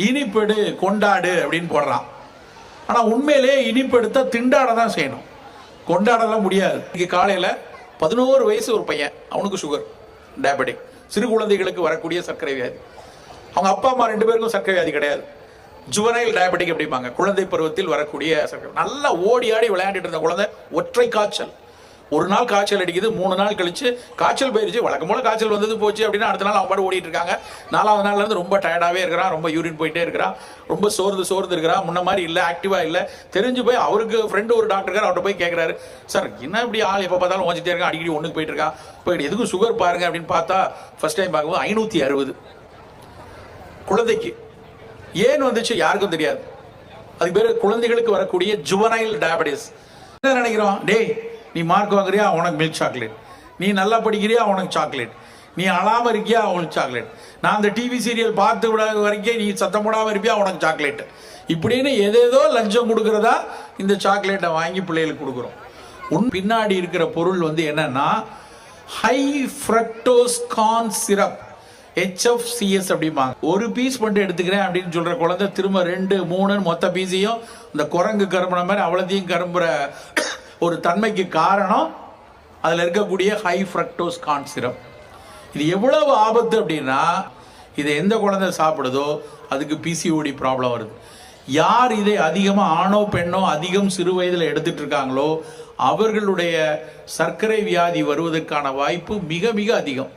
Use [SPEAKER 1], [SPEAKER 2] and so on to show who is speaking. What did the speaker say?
[SPEAKER 1] இனிப்பெடு கொண்டாடு அப்படின்னு போடுறான். ஆனால் உண்மையிலே இனிப்பு திண்டாட தான் செய்யணும். கொண்டாடலாம் முடியாது. இன்னைக்கு காலையில் பதினோரு வயசு ஒரு பையன். அவனுக்கு சுகர் டயபெட்டிக் சிறு குழந்தைகளுக்கு வரக்கூடிய சர்க்கரை வியாதி. அவங்க அப்பா அம்மா ரெண்டு பேருக்கும் சர்க்கரை வியாதி கிடையாது. ஜுவனைல் டயபெட்டிக் அப்படிம்பாங்க. குழந்தை பருவத்தில் வரக்கூடிய சர்க்கரை. நல்லா ஓடி ஆடி விளையாண்டுட்டு இருந்த குழந்தை ஒற்றை காய்ச்சல். ஒரு நாள் காய்ச்சல் அடிக்குது மூணு நாள் கழிச்சு காய்ச்சல் போயிருச்சு. வழக்கம் போல காய்ச்சல் வந்தது போச்சு அப்படின்னா அடுத்த நாள் அவன் பாடு ஓடிட்டு இருக்காங்க. நாலாவது நாள்ல இருந்து ரொம்ப டயர்டாவே இருக்கிறான் ரொம்ப யூரின் போயிட்டே இருக்கிறான் ரொம்ப சோர்ந்து சோர்ந்து இருக்கிறான். முன்ன மாதிரி இல்லை ஆக்டிவா இல்லை. தெரிஞ்சு போய் அவருக்கு ஃப்ரெண்டு ஒரு டாக்டர் இருக்கார் அவர்கிட்ட போய் கேட்குறாரு சார் என்ன இப்படி ஆள் எப்போ பார்த்தாலும் ஓஞ்சிட்டே இருக்கான் அடிக்கடி ஒன்றுக்கு போயிட்டு இருக்கா போயிட்டு எதுக்கும் சுகர் பாருங்க அப்படின்னு பார்த்தா ஃபர்ஸ்ட் டைம் பார்க்கும்போது ஐநூற்றி அறுபது. குழந்தைக்கு. ஏன் வந்துச்சு யாருக்கும் தெரியாது. அதுக்கு பேர் குழந்தைகளுக்கு வரக்கூடிய ஜுவனைல் டயபெட்டிஸ் என்ன நினைக்கிறோம்? டேய் நீ மார்க் வாங்குறியா? உனக்கு மில்க் சாக்லேட் நீ நல்லா படிக்கிறியா? உனக்கு சாக்லேட் நீ அழாமல் இருக்கியா? உனக்கு சாக்லேட் நான் அந்த டிவி சீரியல் பார்த்து விட வரைக்கும் நீ சத்தம் போடாமல் இருப்பியா? உனக்கு சாக்லேட் இப்படின்னு எதேதோ லஞ்சம் கொடுக்குறதா இந்த சாக்லேட்டை வாங்கி பிள்ளைகளுக்கு கொடுக்குறோம். உன் பின்னாடி இருக்கிற பொருள் வந்து என்னன்னா high fructose corn syrup HFCS அப்படிம்பாங்க. ஒரு பீஸ் மட்டும் எடுத்துக்கிறேன் அப்படின்னு சொல்கிற குழந்தை திரும்ப ரெண்டு மூணுன்னு மொத்த பீஸையும் இந்த குரங்கு கரும்புன மாதிரி அவ்வளோத்தையும் கரும்புற ஒரு தன்மைக்கு காரணம் அதில் இருக்கக்கூடிய ஹை ஃப்ரக்டோஸ் கார்ன் சிரப் இது எவ்வளவு ஆபத்து அப்படின்னா இதை எந்த குழந்தை சாப்பிடுதோ அதுக்கு பிசிஓடி ப்ராப்ளம் வருது. யார் இதை அதிகமாக ஆணோ பெண்ணோ அதிகம் சிறு வயதில் எடுத்துட்டு இருக்காங்களோ அவர்களுடைய சர்க்கரை வியாதி வருவதற்கான வாய்ப்பு மிக மிக அதிகம்.